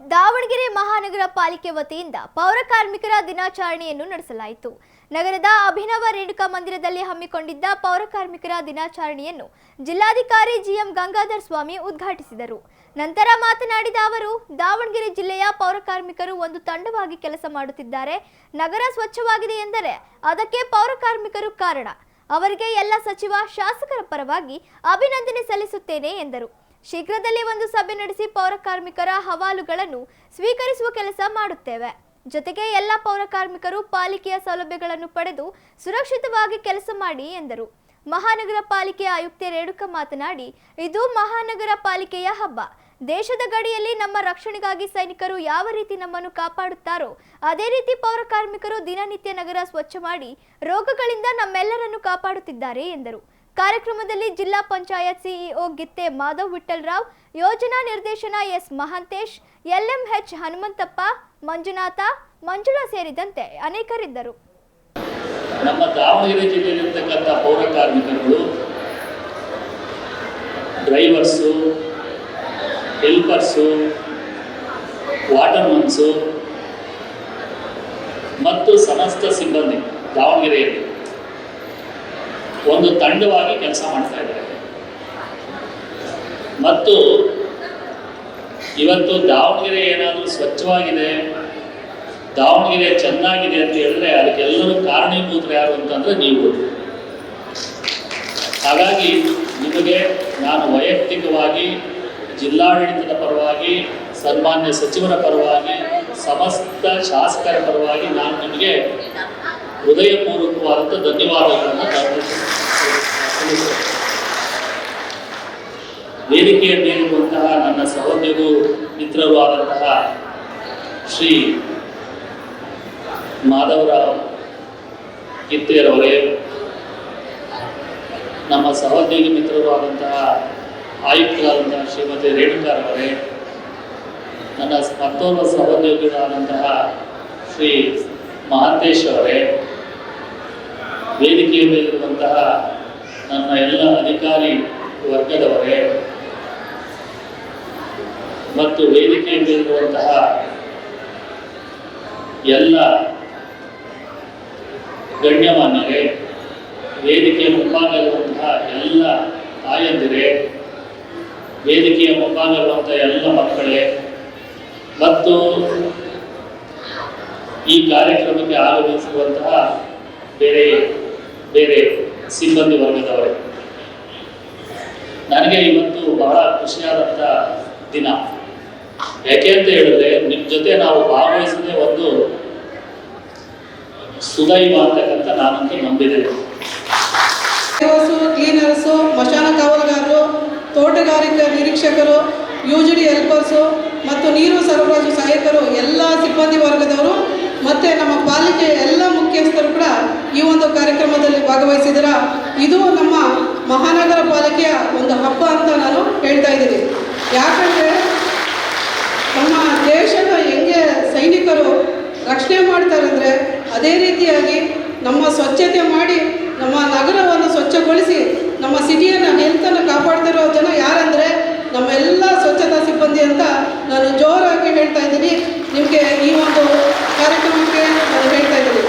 ದಾವಣಗೆರೆ ಮಹಾನಗರ ಪಾಲಿಕೆ ವತಿಯಿಂದ ಪೌರ ಕಾರ್ಮಿಕರ ದಿನಾಚರಣೆಯನ್ನು ನಡೆಸಲಾಯಿತು. ನಗರದ ಅಭಿನವ ರೇಣುಕಾ ಮಂದಿರದಲ್ಲಿ ಹಮ್ಮಿಕೊಂಡಿದ್ದ ಪೌರ ಕಾರ್ಮಿಕರ ದಿನಾಚರಣೆಯನ್ನು ಜಿಲ್ಲಾಧಿಕಾರಿ ಜಿಎಂ ಗಂಗಾಧರ್ ಸ್ವಾಮಿ ಉದ್ಘಾಟಿಸಿದರು. ನಂತರ ಮಾತನಾಡಿದ ಅವರು, ದಾವಣಗೆರೆ ಜಿಲ್ಲೆಯ ಪೌರ ಕಾರ್ಮಿಕರು ಒಂದು ತಂಡವಾಗಿ ಕೆಲಸ ಮಾಡುತ್ತಿದ್ದಾರೆ. ನಗರ ಸ್ವಚ್ಛವಾಗಿದೆ ಎಂದರೆ ಅದಕ್ಕೆ ಪೌರ ಕಾರ್ಮಿಕರು ಕಾರಣ. ಅವರಿಗೆ ಎಲ್ಲ ಸಚಿವ, ಶಾಸಕರ ಪರವಾಗಿ ಅಭಿನಂದನೆ ಸಲ್ಲಿಸುತ್ತೇನೆ ಎಂದರು. ಶೀಘ್ರದಲ್ಲೇ ಒಂದು ಸಭೆ ನಡೆಸಿ ಪೌರ ಕಾರ್ಮಿಕರ ಹವಾಲುಗಳನ್ನು ಸ್ವೀಕರಿಸುವ ಕೆಲಸ ಮಾಡುತ್ತೇವೆ. ಜೊತೆಗೆ ಎಲ್ಲ ಪೌರ ಕಾರ್ಮಿಕರು ಪಾಲಿಕೆಯ ಸೌಲಭ್ಯಗಳನ್ನು ಪಡೆದು ಸುರಕ್ಷಿತವಾಗಿ ಕೆಲಸ ಮಾಡಿ ಎಂದರು. ಮಹಾನಗರ ಪಾಲಿಕೆ ಆಯುಕ್ತೆ ರೇಣುಕಾ ಮಾತನಾಡಿ, ಇದು ಮಹಾನಗರ ಪಾಲಿಕೆಯ ಹಬ್ಬ. ದೇಶದ ಗಡಿಯಲ್ಲಿ ನಮ್ಮ ರಕ್ಷಣೆಗಾಗಿ ಸೈನಿಕರು ಯಾವ ರೀತಿ ನಮ್ಮನ್ನು ಕಾಪಾಡುತ್ತಾರೋ, ಅದೇ ರೀತಿ ಪೌರ ಕಾರ್ಮಿಕರು ದಿನನಿತ್ಯ ನಗರ ಸ್ವಚ್ಛ ಮಾಡಿ ರೋಗಗಳಿಂದ ನಮ್ಮೆಲ್ಲರನ್ನು ಕಾಪಾಡುತ್ತಿದ್ದಾರೆ ಎಂದರು. ಕಾರ್ಯಕ್ರಮದಲ್ಲಿ ಜಿಲ್ಲಾ ಪಂಚಾಯತ್ ಸಿಇಒ ಗಿತ್ತೆ ಮಾಧವ್ ವಿಠಲ್ರಾವ್ ಯೋಜನಾ ನಿರ್ದೇಶನ ಎಸ್ ಮಹಾಂತೇಶ್, ಎಲ್ಎಂಎಚ್ ಹನುಮಂತಪ್ಪ, ಮಂಜುನಾಥ, ಮಂಜುಳಾ ಸೇರಿದಂತೆ ಅನೇಕರಿದ್ದರು. ನಮ್ಮ ದಾವಣಗೆರೆ ಜಿಲ್ಲೆಯಲ್ಲಿರ್ತಕ್ಕಂಥ ಪೌರ ಕಾರ್ಮಿಕರುಗಳು, ಡ್ರೈವರ್ಸು, ಹೆಲ್ಪರ್ಸು ವಾಟರ್ಮನ್ಸು ಮತ್ತು ಸಮಸ್ತ ಸಿಬ್ಬಂದಿ ದಾವಣಗೆರೆಯಲ್ಲಿ. ಒಂದು ತಂಡವಾಗಿ ಕೆಲಸ ಮಾಡ್ತಾ ಇದ್ದಾರೆ. ಮತ್ತು ಇವತ್ತು ದಾವಣಗೆರೆ ಏನಾದರೂ ಸ್ವಚ್ಛವಾಗಿದೆ, ದಾವಣಗೆರೆ ಚೆನ್ನಾಗಿದೆ ಅಂತ ಹೇಳಿದ್ರೆ ಅದಕ್ಕೆಲ್ಲರೂ ಕಾರಣೀಭೂತರು ಯಾರು ಅಂತಂದ್ರೆ ನೀವು. ಹಾಗಾಗಿ ನಿಮಗೆ ನಾನು ವೈಯಕ್ತಿಕವಾಗಿ ಜಿಲ್ಲಾಡಳಿತದ ಪರವಾಗಿ, ಸನ್ಮಾನ್ಯ ಸಚಿವರ ಪರವಾಗಿ, ಸಮಸ್ತ ಶಾಸಕರ ಪರವಾಗಿ ನಾನು ನಿಮಗೆ ಹೃದಯಪೂರ್ವಕವಾದಂಥ ಧನ್ಯವಾದಗಳನ್ನು ಸಲ್ಲಿಸುತ್ತೇನೆ ವೇದಿಕೆಯ ಮೇಲಿರುವಂತಹ ನನ್ನ ಸಹೋದ್ಯೋಗು ಮಿತ್ರರು ಆದಂತಹ ಶ್ರೀ ಮಾಧವರಾವ್ ಕಿತ್ತೇರವರೇ, ನಮ್ಮ ಸಹೋದ್ಯೋಗಿ ಮಿತ್ರರು ಆದಂತಹ ಆಯುಕ್ತರಾದಂತಹ ಶ್ರೀಮತಿ ರೇಣುಕಾರವರೇ, ನನ್ನ ಮತ್ತೋರ್ವ ಸಹೋದ್ಯೋಗಿಗಳಾದಂತಹ ಶ್ರೀ ಮಹಾಂತೇಶ್ ಅವರೇ ವೇದಿಕೆಯ ಮೇಲಿರುವಂತಹ ನನ್ನ ಎಲ್ಲ ಅಧಿಕಾರಿ ವರ್ಗದವರೇ ಮತ್ತು ವೇದಿಕೆಯ ಮೇಲಿರುವಂತಹ ಎಲ್ಲ ಗಣ್ಯಮಾನ್ಯರೇ, ವೇದಿಕೆಯ ಮುಂಭಾಗವಿರುವಂತಹ ಎಲ್ಲ ತಾಯಂದಿರೇ, ವೇದಿಕೆಯ ಮುಂಭಾಗವಿರುವಂತಹ ಎಲ್ಲ ಮಕ್ಕಳೇ, ಮತ್ತು ಈ ಕಾರ್ಯಕ್ರಮಕ್ಕೆ ಆಗಮಿಸಿರುವಂತಹ ಬೇರೆ ಬೇರೆ ಸಿಬ್ಬಂದಿ ವರ್ಗದವರೇ. ನನಗೆ ಇವತ್ತು ಬಹಳ ಖುಷಿಯಾದಂಥ ದಿನ. ಯಾಕೆ ಅಂತ ಹೇಳಿದ್ರೆ ನಿಮ್ಮ ಜೊತೆ ನಾವು ಭಾಗವಹಿಸಿದ ಒಂದು ಸುದೈವ ಅಂತಕ್ಕಂಥ ನಾನಂತೂ ನಂಬಿದ್ದೇನೆ ಕ್ಲೀನರ್ಸು ಮಶಾನ ಕಾವಲುಗಾರರು, ತೋಟಗಾರಿಕಾ ನಿರೀಕ್ಷಕರು ಯು ಜಿ ಡಿ ಹೆಲ್ಪರ್ಸು ಮತ್ತು ನೀರು ಸರಬರಾಜು ಸಹಾಯಕರು ಎಲ್ಲ ಸಿಬ್ಬಂದಿ ವರ್ಗದವರು ಮತ್ತು ನಮ್ಮ ಪಾಲಿಕೆಯ ಎಲ್ಲ ಮುಖ್ಯಸ್ಥರು ಕೂಡ ಈ ಒಂದು ಕಾರ್ಯಕ್ರಮದಲ್ಲಿ ಭಾಗವಹಿಸಿದರ ಇದು ನಮ್ಮ ಮಹಾನಗರ ಪಾಲಿಕೆಯ ಒಂದು ಹಬ್ಬ ಅಂತ ನಾನು ಹೇಳ್ತಾ ಇದ್ದೀನಿ ಯಾಕಂದರೆ ನಮ್ಮ ದೇಶದ ಹೆಂಗೆ ಸೈನಿಕರು ರಕ್ಷಣೆ ಮಾಡ್ತಾರಂದರೆ ಅದೇ ರೀತಿಯಾಗಿ ನಮ್ಮ ಸ್ವಚ್ಛತೆ ಮಾಡಿ ನಮ್ಮ ನಗರವನ್ನು ಸ್ವಚ್ಛಗೊಳಿಸಿ ನಮ್ಮ ಸಿಟಿಯನ್ನು ಹೆಲ್ತನ್ನು ಕಾಪಾಡ್ತಿರೋ ಜನ ಯಾರಂದರೆ ನಮ್ಮ ಎಲ್ಲ ಸ್ವಚ್ಛತಾ ಸಿಬ್ಬಂದಿ ಅಂತ ನಾನು ಜೋರಾಗಿ ಹೇಳ್ತಾ ಇದ್ದೀನಿ. ನಿಮಗೆ ಈ ಒಂದು ಕಾರ್ಯಕ್ರಮಕ್ಕೆ ನಾನು ಹೇಳ್ತಾ ಇದ್ದೀನಿ.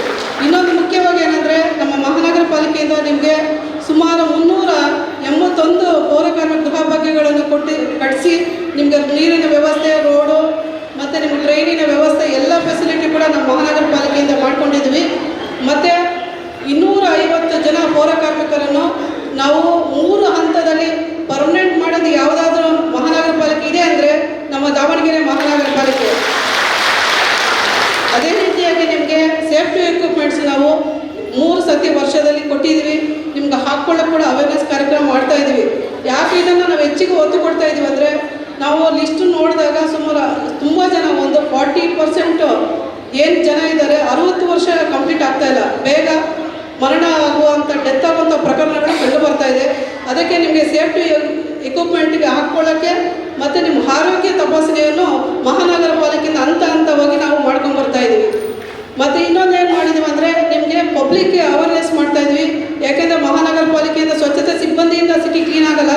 ಇನ್ನೊಂದು ಮುಖ್ಯವಾಗಿ ಏನಂದರೆ ನಮ್ಮ ಮಹಾನಗರ ಪಾಲಿಕೆಯಿಂದ ನಿಮಗೆ ಸುಮಾರು ಮುನ್ನೂರ ಎಂಬತ್ತೊಂದು ಪೌರಕಾರ್ಮಿಕ ಗೃಹ ಭಾಗ್ಯಗಳನ್ನು ಕೊಟ್ಟು ಕಟ್ಟಿಸಿ ನಿಮಗೆ ನೀರಿನ ವ್ಯವಸ್ಥೆ, ರೋಡು ಮತ್ತು ನಿಮ್ಮ ಟ್ರೈನಿನ ವ್ಯವಸ್ಥೆ, ಎಲ್ಲ ಫೆಸಿಲಿಟಿ ಕೂಡ ನಮ್ಮ ಮಹಾನಗರ ಪಾಲಿಕೆಯಿಂದ ಮಾಡ್ಕೊಂಡಿದ್ವಿ ಮತ್ತು ಇನ್ನೂರ ಐವತ್ತು ಜನ ಪೌರ ಕಾರ್ಮಿಕರನ್ನು ನಾವು ಮೂರು ಹಂತದಲ್ಲಿ ಪರ್ಮನೆಂಟ್ ಮಾಡೋದು ಯಾವುದಾದ್ರೂ ಮಹಾನಗರ ಪಾಲಿಕೆ ಇದೆ ಅಂದರೆ ನಮ್ಮ ದಾವಣಗೆರೆ ಮಹಾನಗರ ಪಾಲಿಕೆ. ಅದೇ ರೀತಿಯಾಗಿ ನಿಮಗೆ ಸೇಫ್ಟಿ ಎಕ್ವಿಪ್ಮೆಂಟ್ಸ್ ನಾವು ಮೂರು ಸತಿ ವರ್ಷದಲ್ಲಿ ಕೊಟ್ಟಿದ್ದೀವಿ. ನಿಮ್ಗೆ ಹಾಕ್ಕೊಳ್ಳೋಕೆ ಕೂಡ ಅವೇರ್ನೆಸ್ ಕಾರ್ಯಕ್ರಮ ಮಾಡ್ತಾ ಇದ್ದೀವಿ. ಯಾಕೆ ಇದನ್ನು ನಾವು ಹೆಚ್ಚಿಗೆ ಒತ್ತು ಕೊಡ್ತಾ ಇದ್ದೀವಿ ಅಂದರೆ ನಾವು ಲಿಸ್ಟ್ ನೋಡಿದಾಗ ಸುಮಾರು ತುಂಬ ಜನ ಒಂದು ಫಾರ್ಟಿ ಪರ್ಸೆಂಟು ಏನು ಜನ ಇದ್ದಾರೆ ಅರುವತ್ತು ವರ್ಷ ಕಂಪ್ಲೀಟ್ ಆಗ್ತಾ ಇಲ್ಲ. ಬೇಗ ಮರಣ ಆಗುವಂಥ ಡೆತ್ ಆಗುವಂಥ ಪ್ರಕರಣಗಳು ಕಂಡು ಬರ್ತಾ ಇದೆ. ಅದಕ್ಕೆ ನಿಮಗೆ ಸೇಫ್ಟಿ ಎಕ್ವಿಪ್ಮೆಂಟ್ಗೆ ಹಾಕ್ಕೊಳ್ಳೋಕ್ಕೆ ಮತ್ತು ನಿಮ್ಮ ಆರೋಗ್ಯ ತಪಾಸಣೆಯನ್ನು ಮಹಾನಗರ ಪಾಲಿಕೆಯಿಂದ ಹಂತ ಹಂತವಾಗಿ ನಾವು ಮಾಡ್ಕೊಂಡು ಬರ್ತಾ ಇದ್ದೀವಿ ಮತ್ತು ಇನ್ನೊಂದು ಏನು ಮಾಡಿದ್ದೀವಿ ಅಂದರೆ ನಿಮಗೆ ಪಬ್ಲಿಕ್ಗೆ ಅವೇರ್ನೆಸ್ ಮಾಡ್ತಾ ಇದ್ವಿ. ಯಾಕೆಂದರೆ ಮಹಾನಗರ ಪಾಲಿಕೆಯಿಂದ ಸ್ವಚ್ಛತೆ ಸಿಬ್ಬಂದಿಯಿಂದ ಸಿಟಿ ಕ್ಲೀನ್ ಆಗಲ್ಲ.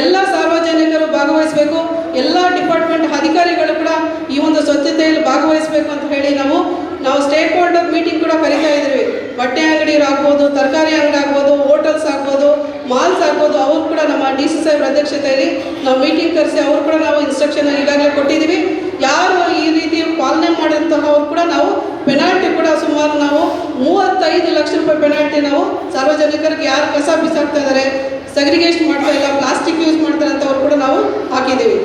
ಎಲ್ಲ ಸಾರ್ವಜನಿಕರು ಭಾಗವಹಿಸಬೇಕು. ಎಲ್ಲ ಡಿಪಾರ್ಟ್ಮೆಂಟ್ ಅಧಿಕಾರಿಗಳು ಕೂಡ ಈ ಒಂದು ಸ್ವಚ್ಛತೆಯಲ್ಲಿ ಭಾಗವಹಿಸಬೇಕು ಅಂತ ಹೇಳಿ ನಾವು ನಾವು ಸ್ಟೇಕ್ ಹೋಲ್ಡರ್ ಮೀಟಿಂಗ್ ಕೂಡ ಕರಿತಾ ಇದ್ದೀವಿ ಬಟ್ಟೆ ಅಂಗಡಿ ಆಗ್ಬೋದು, ತರಕಾರಿ ಅಂಗಡಿ ಆಗ್ಬೋದು ಹೋಟೆಲ್ಸ್ ಆಗ್ಬೋದು ಮಾಲ್ಸ್ ಆಗ್ಬೋದು, ಅವ್ರು ಕೂಡ ನಮ್ಮ ಡಿ ಸಿ ಸಾಹೇಬ್ರ ಅಧ್ಯಕ್ಷತೆಯಲ್ಲಿ ನಾವು ಮೀಟಿಂಗ್ ಕರೆಸಿ ಅವ್ರು ಕೂಡ ನಾವು ಇನ್ಸ್ಟ್ರಕ್ಷನ್ ಈಗಾಗಲೇ ಕೊಟ್ಟಿದ್ದೀವಿ. ಯಾರು ಈ ರೀತಿ ಪಾಲನೆ ಮಾಡಿದಂತಹ ಅವ್ರು ಕೂಡ ನಾವು ಪೆನಾಲ್ಟಿ ಕೂಡ ಸುಮಾರು ನಾವು ಮೂವತ್ತೈದು ಲಕ್ಷ ರೂಪಾಯಿ ಪೆನಾಲ್ಟಿ ನಾವು ಸಾರ್ವಜನಿಕರಿಗೆ ಯಾರು ಕಸ ಬಿಸಾಕ್ತಾ ಇದ್ದಾರೆ ಸೆಗ್ರಿಗೇಷನ್ ಮಾಡ್ತಾ ಇಲ್ಲ ಪ್ಲಾಸ್ಟಿಕ್ ಯೂಸ್ ಮಾಡ್ತಾರೆ ಅಂತ ಅವ್ರು ಕೂಡ ನಾವು ಹಾಕಿದ್ದೀವಿ.